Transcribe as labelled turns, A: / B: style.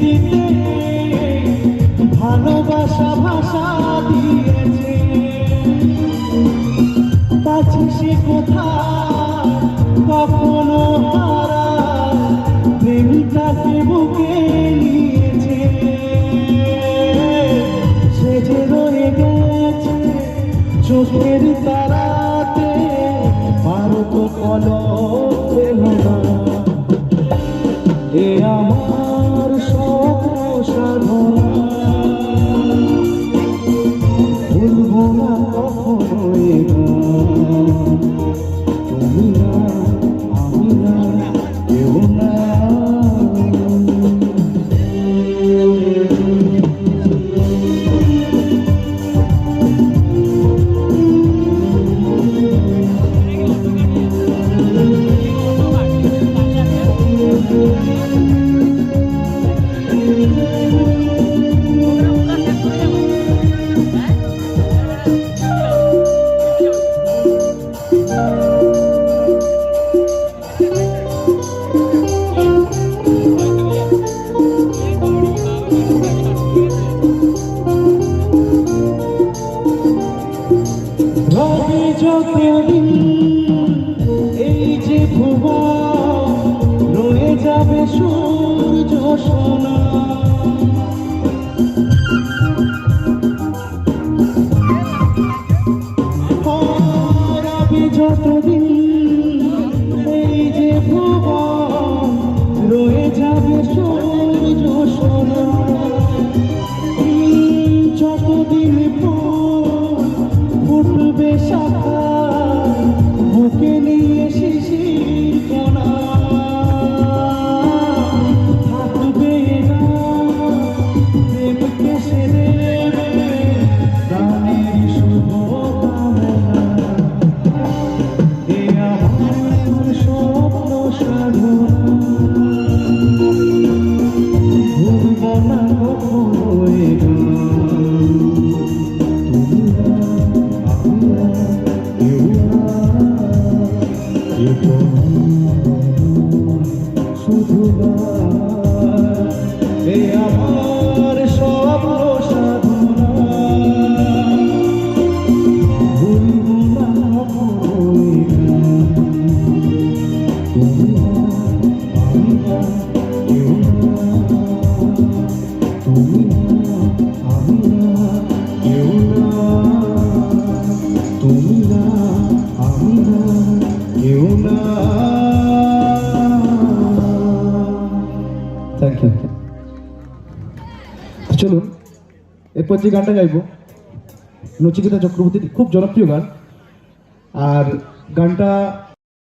A: দিতে ভালোবাসা ভাষা দিয়েছে। সে কোথা কখনো হারা প্রেমিকাকে বুকে নিয়েছে। সে যে রয়ে গেছে চোখের তারাতে, ভারত কলম রবি এই যে ভুবন রয়ে যাবে সূর্য সোনা। যতদিন শুধু না, এ আমার চলুন এরপর যে গানটা গাইব নচিকেতা চক্রবর্তীর খুব জনপ্রিয় গান। আর গানটা